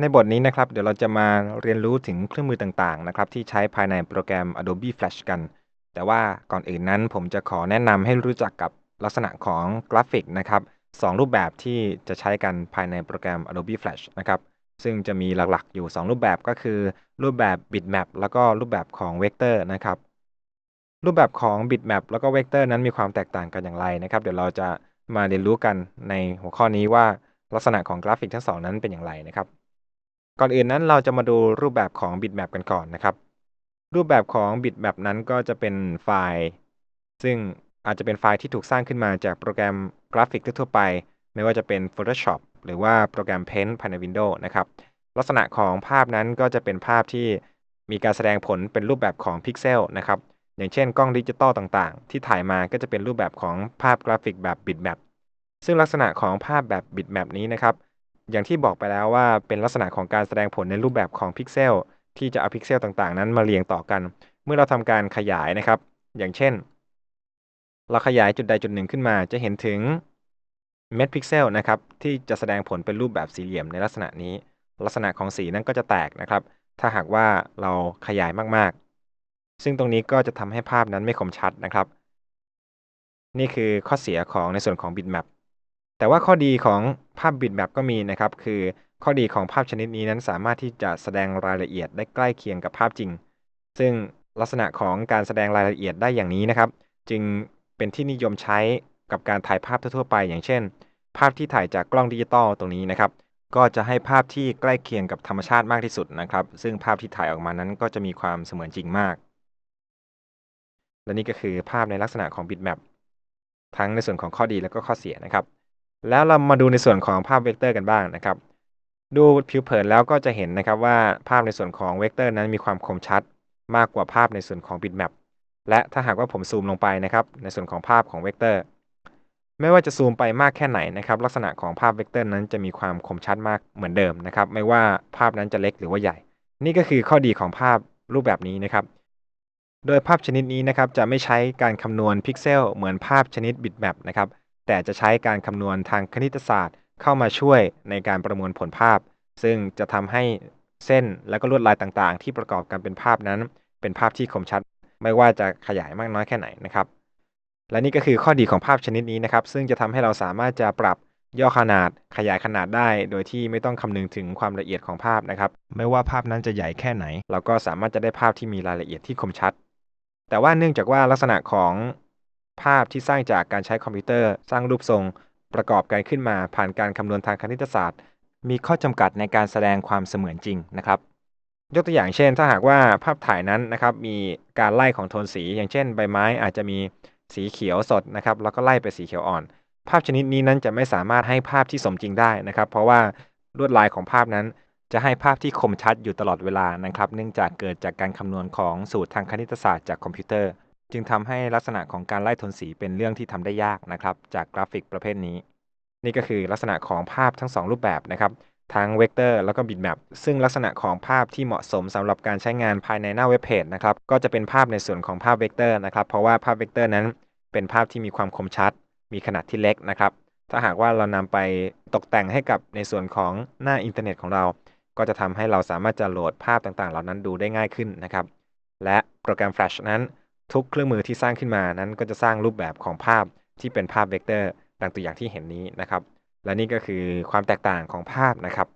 ในบทนี้นะครับเดี๋ยวเราจะมาเรียนรู้ถึงเครื่องมือต่างๆนะครับที่ใช้ภายในโปรแกรม Adobe Flash กัน แต่ว่าก่อนอื่นนั้นผมจะขอแนะนำให้รู้จักกับลักษณะของกราฟิกนะครับสองรูปแบบที่จะใช้กันภายในโปรแกรม Adobe Flash นะครับซึ่งจะมีหลักๆอยู่ 2 รูปแบบก็คือ รูปแบบ bitmap แล้วก็รูปแบบของ vector นะครับรูปแบบของ bitmap แล้วก็ vector นั้นมีความแตกต่างกันอย่างไรนะครับเดี๋ยวเราจะมาเรียนรู้กันในหัวข้อนี้ว่าลักษณะของกราฟิกทั้งสองนั้นเป็นอย่างไรนะครับ ก่อนอื่นนั้นเราจะมาดูรูปแบบของ bitmap กันก่อนนะครับ รูปแบบของ bitmap นั้นก็จะเป็นไฟล์ ซึ่งอาจจะเป็นไฟล์ที่ถูกสร้างขึ้นมาจากโปรแกรมกราฟิกทั่วไป ไม่ว่าจะเป็น Photoshop หรือว่าโปรแกรม Paint ภายใน Windows นะครับ ลักษณะของภาพนั้นก็จะเป็นภาพที่มีการแสดงผลเป็นรูปแบบของพิกเซลนะครับ อย่างเช่นกล้องดิจิตอลต่างๆ ที่ถ่ายมาก็จะเป็นรูปแบบของภาพกราฟิกแบบ bitmap ซึ่งลักษณะของภาพแบบ bitmap นี้นะครับ อย่างที่บอกไปแล้วว่าเป็นลักษณะของการแสดงผลในรูปแบบของพิกเซลที่จะเอาพิกเซลต่างๆ นั้นมาเรียงต่อกัน เมื่อเราทำการขยายนะครับ อย่างเช่น เราขยายจุดใดจุดหนึ่งขึ้นมา จะเห็นถึงเม็ดพิกเซลนะครับที่จะแสดงผลเป็นรูปแบบสี่เหลี่ยมในลักษณะนี้ ลักษณะของสีนั้นก็จะแตกนะครับ ถ้าหากว่าเราขยายมากๆ ซึ่งตรงนี้ก็จะทำให้ภาพนั้นไม่คมชัดนะครับ นี่คือข้อเสียของในส่วนของ bitmap แแต่ว่าข้อดีของภาพ bitmap ก็มีนะครับ คือข้อดีของภาพชนิดนี้นั้นสามารถที่จะแสดงรายละเอียดได้ใกล้เคียงกับภาพจริง ซึ่งลักษณะของการแสดงรายละเอียดได้อย่างนี้นะครับ จึงเป็นที่นิยมใช้กับการถ่ายภาพทั่วไป อย่างเช่น ภาพที่ถ่ายจากกล้องดิจิตอลตรงนี้นะครับ ก็จะให้ภาพที่ใกล้เคียงกับธรรมชาติมากที่สุดนะครับ ซึ่งภาพที่ถ่ายออกมานั้นก็จะมีความเสมือนจริงมาก และนี่ก็คือภาพในลักษณะของ bitmap ทั้งในส่วนของข้อดีและก็ข้อเสียนะครับ แล้วเรามาดูในส่วนของภาพเวกเตอร์กันบ้างนะครับ ดูผิวเผินแล้วก็จะเห็นนะครับว่าภาพในส่วนของเวกเตอร์นั้นมีความคมชัด มากกว่าภาพในส่วนของ bitmap และถ้าหากว่าผมซูมลงไปนะครับ ในส่วนของภาพของเวกเตอร์ไม่ว่าจะซูมไปมากแค่ไหนนะครับ ลักษณะของภาพเวกเตอร์นั้นจะมีความคมชัดมากเหมือนเดิมนะครับ ไม่ว่าภาพนั้นจะเล็กหรือว่าใหญ่ นี่ก็คือข้อดีของภาพรูปแบบนี้นะครับ โดยภาพชนิดนี้นะครับจะไม่ใช้การคำนวณพิกเซลเหมือนภาพชนิด bitmap นะครับ แต่จะใช้การคำนวณทางคณิตศาสตร์เข้ามาช่วยในการประมวลผลภาพ ซึ่งจะทำให้เส้นและก็ลวดลายต่างๆ ที่ประกอบกันเป็นภาพนั้น เป็นภาพที่คมชัด ไม่ว่าจะขยายมากน้อยแค่ไหนนะครับ และนี่ก็คือข้อดีของภาพชนิดนี้นะครับ ซึ่งจะทำให้เราสามารถจะปรับย่อขนาดขยายขนาดได้ โดยที่ไม่ต้องคำนึงถึงความละเอียดของภาพนะครับ ไม่ว่าภาพนั้นจะใหญ่แค่ไหน เราก็สามารถจะได้ภาพที่มีรายละเอียดที่คมชัด แต่ว่าเนื่องจากว่าลักษณะของ ภาพที่สร้างจากการใช้คอมพิวเตอร์ สร้างรูปทรง ประกอบกันขึ้นมาผ่านการคำนวณทางคณิตศาสตร์ มีข้อจำกัดในการแสดงความเสมือนจริงนะครับ ยกตัวอย่างเช่น ถ้าหากว่าภาพถ่ายนั้นนะครับมีการไล่ของโทนสี อย่างเช่น ใบไม้อาจจะมีสีเขียวสดนะครับแล้วก็ไล่ไปสีเขียวอ่อน ภาพชนิดนี้นั้นจะไม่สามารถให้ภาพที่สมจริงได้นะครับ เพราะว่าลวดลายของภาพนั้นจะให้ภาพที่คมชัดอยู่ตลอดเวลานะครับ เนื่องจากเกิดจากการคำนวณของสูตรทางคณิตศาสตร์จากคอมพิวเตอร์ จึงทำให้ลักษณะของการไล่โทนสีเป็นเรื่องที่ทำได้ยากนะครับ จากกราฟิกประเภทนี้ นี่ก็คือลักษณะของภาพทั้ง 2 รูปแบบนะครับ ทั้งเวกเตอร์แล้วก็บิตแมปซึ่งลักษณะของภาพที่เหมาะสมสำหรับการใช้งานภายในหน้าเว็บเพจนะครับก็จะเป็นภาพในส่วนของภาพเวกเตอร์นะครับเพราะว่าภาพเวกเตอร์นั้น เป็นภาพที่มีความคมชัด มีขนาดที่เล็กนะครับ ถ้าหากว่าเรานำไปตกแต่งให้กับในส่วนของหน้าอินเทอร์เน็ตของเรา ก็จะทำให้เราสามารถจะโหลดภาพต่างๆ เหล่านั้นดูได้ง่ายขึ้นนะครับและโปรแกรม Flash นั้น ทุกเครื่องมือที่สร้างขึ้นมานั้นก็จะสร้างรูปแบบของภาพที่เป็นภาพเวกเตอร์ดังตัวอย่างที่เห็นนี้นะครับ และนี่ก็คือความแตกต่างของภาพนะครับ